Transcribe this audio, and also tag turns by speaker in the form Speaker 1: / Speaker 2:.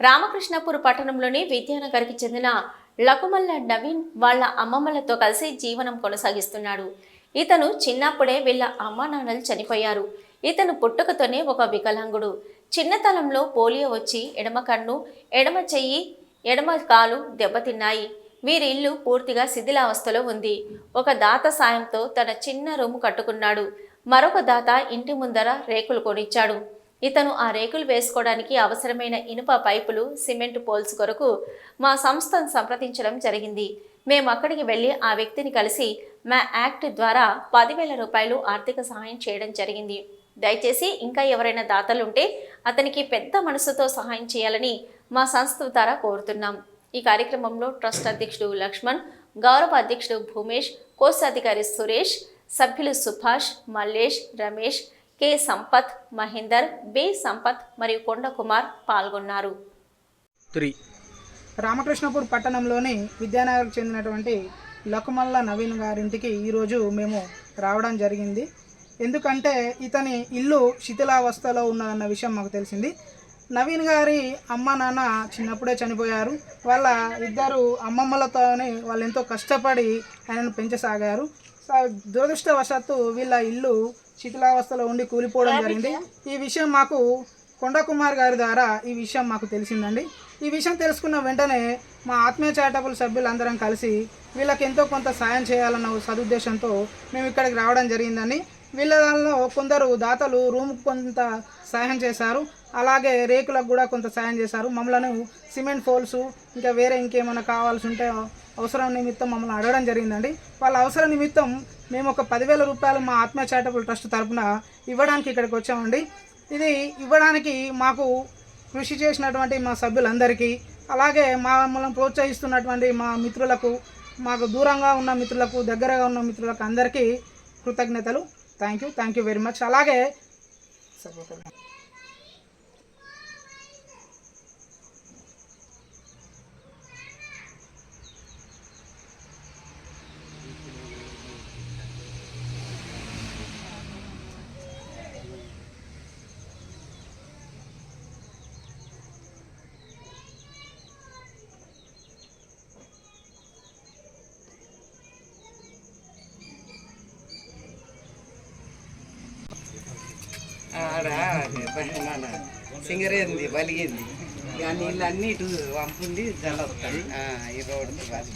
Speaker 1: రామకృష్ణపూర్ పట్టణంలోని విద్యానగర్కి చెందిన లకుమల్ల నవీన్ వాళ్ళ అమ్మమ్మలతో కలిసి జీవనం కొనసాగిస్తున్నాడు. ఇతను చిన్నప్పుడే వీళ్ళ అమ్మా నాన్నలు చనిపోయారు. ఇతను పుట్టుకతోనే ఒక వికలాంగుడు. చిన్నతనంలో పోలియో వచ్చి ఎడమ కన్ను ఎడమ చెయ్యి ఎడమ కాలు దెబ్బతిన్నాయి. వీరి ఇల్లు పూర్తిగా శిథిలావస్థలో ఉంది. ఒక దాత సాయంతో తన చిన్న రూము కట్టుకున్నాడు. మరొక దాత ఇంటి ముందర రేకులు కొనిచ్చాడు. ఇతను ఆ రేకులు వేసుకోవడానికి అవసరమైన ఇనుప పైపులు సిమెంట్ పోల్స్ కొరకు మా సంస్థను సంప్రదించడం జరిగింది. మేము అక్కడికి వెళ్ళి ఆ వ్యక్తిని కలిసి మా యాక్ట్ ద్వారా పదివేల రూపాయలు ఆర్థిక సహాయం చేయడం జరిగింది. దయచేసి ఇంకా ఎవరైనా దాతలుంటే అతనికి పెద్ద మనసుతో సహాయం చేయాలని మా సంస్థ ద్వారా కోరుతున్నాం. ఈ కార్యక్రమంలో ట్రస్ట్ అధ్యక్షుడు లక్ష్మణ్ గౌరవ అధ్యక్షుడు భూమేష్ కోశాధికారి సురేష్ సభ్యులు సుభాష్ మల్లేష్ రమేష్ కె సంపత్ మహేందర్ బి సంపత్ మరియు కొండ కుమార్ పాల్గొన్నారు.
Speaker 2: త్రీ.
Speaker 3: రామకృష్ణపూర్ పట్టణంలోని విద్యానగర్కు చెందినటువంటి లకుమల్ల నవీన్ గారింటికి ఈరోజు మేము రావడం జరిగింది. ఎందుకంటే ఇతని ఇల్లు శిథిలావస్థలో ఉన్నదన్న విషయం మాకు తెలిసింది. నవీన్ గారి అమ్మ నాన్న చిన్నప్పుడే చనిపోయారు. వాళ్ళ ఇద్దరు అమ్మమ్మలతోనే వాళ్ళు ఎంతో కష్టపడి ఆయనను పెంచసాగారు. దురదృష్టవశాత్తు వీళ్ళ ఇల్లు శిథిలావస్థలో ఉండి కూలిపోవడం జరిగింది. ఈ విషయం మాకు కొండ కుమార్ గారి ద్వారా ఈ విషయం మాకు తెలిసిందండి. ఈ విషయం తెలుసుకున్న వెంటనే మా ఆత్మీయ చారిటబుల్ సభ్యులందరం కలిసి వీళ్ళకి ఎంతో కొంత సాయం చేయాలన్న సదుద్దేశంతో మేము ఇక్కడికి రావడం జరిగిందండి. వీళ్ళలో కొందరు దాతలు రూమ్కి కొంత సహాయం చేశారు. అలాగే రేకులకు కూడా కొంత సాయం చేశారు. మమ్మల్ని సిమెంట్ ఫోల్స్ ఇంకా వేరే ఇంకేమైనా కావాల్సి ఉంటే అవసరం నిమిత్తం మమ్మల్ని అడగడం జరిగిందండి. వాళ్ళ అవసరం నిమిత్తం మేము ఒక పదివేల రూపాయలు మా ఆత్మీయ చారిటబుల్ ట్రస్ట్ తరపున ఇవ్వడానికి ఇక్కడికి వచ్చామండి. ఇది ఇవ్వడానికి మాకు కృషి చేసినటువంటి మా సభ్యులందరికీ అలాగే మా మమ్మల్ని ప్రోత్సహిస్తున్నటువంటి మా మిత్రులకు మాకు దూరంగా ఉన్న మిత్రులకు దగ్గరగా ఉన్న మిత్రులకు అందరికీ కృతజ్ఞతలు. Thank you thank you very much అలాగే
Speaker 4: ఆడ సింగరేంది బలిగింది. ఇక నీళ్ళన్నీ ఇటు వంపుంది జల వస్తుంది. ఈ రోడ్డు బలి